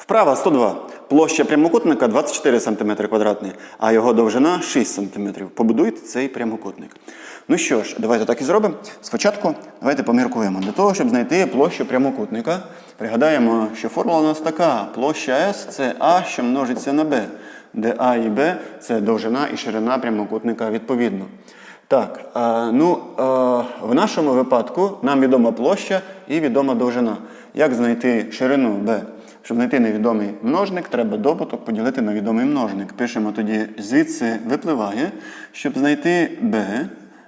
Вправа 102. Площа прямокутника 24 см квадратний, а його довжина 6 см. Побудуйте цей прямокутник. Ну що ж, давайте так і зробимо. Спочатку давайте поміркуємо. Для того, щоб знайти площу прямокутника, пригадаємо, що формула у нас така: площа S це А, що множиться на Б, де А і Б це довжина і ширина прямокутника відповідно. Так, ну в нашому випадку нам відома площа і відома довжина. Як знайти ширину b? Щоб знайти невідомий множник, треба добуток поділити на відомий множник. Пишемо тоді, звідси випливає, щоб знайти b,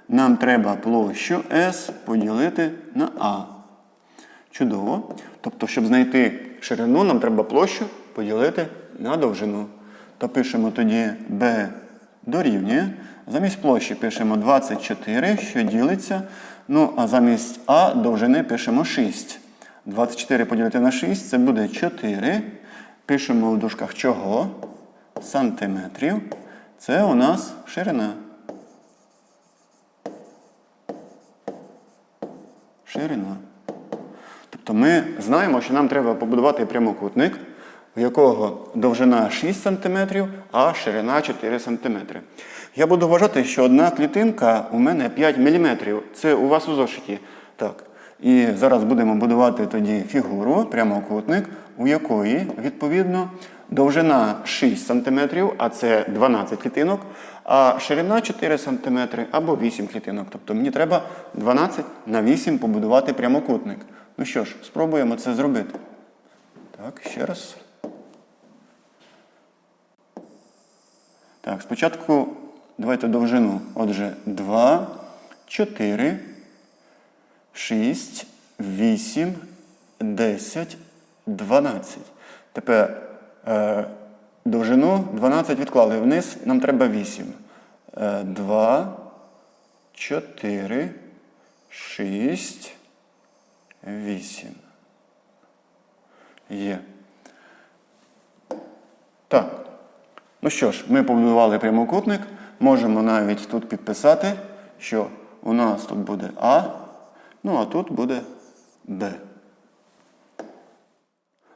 нам треба площу S поділити на А. Чудово. Тобто, щоб знайти ширину, нам треба площу поділити на довжину. То пишемо тоді b дорівнює. Замість площі пишемо 24, що ділиться. Ну, а замість А довжини пишемо 6. 24 поділити на 6 це буде 4. Пишемо в дужках чого? Сантиметрів. Це у нас ширина. Ширина. Тобто ми знаємо, що нам треба побудувати прямокутник, у якого довжина 6 см, а ширина 4 см. Я буду вважати, що одна клітинка у мене 5 мм. Це у вас у зошиті. Так. І зараз будемо будувати тоді фігуру, прямокутник, у якої, відповідно, довжина 6 см, а це 12 клітинок, а ширина 4 см або 8 клітинок. Тобто мені треба 12 на 8 побудувати прямокутник. Ну що ж, спробуємо це зробити. Так, ще раз. Так, спочатку давайте довжину. Отже, 2, 4, 6, 8, 10, 12. Tепер е, довжину 12 відклали вниз, нам треба 8. Е, 2, 4, 6, 8. Є. Так. Ну що ж, ми побудували прямокутник. Можемо навіть тут підписати, що у нас тут буде А, ну а тут буде Б.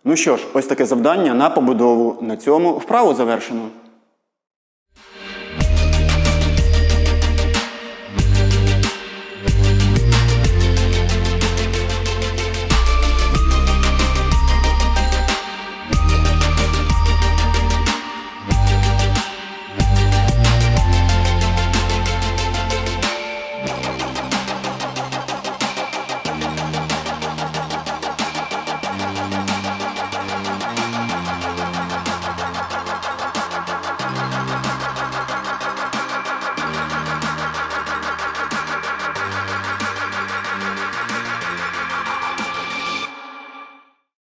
Ну що ж, ось таке завдання на побудову. На цьому вправу завершено.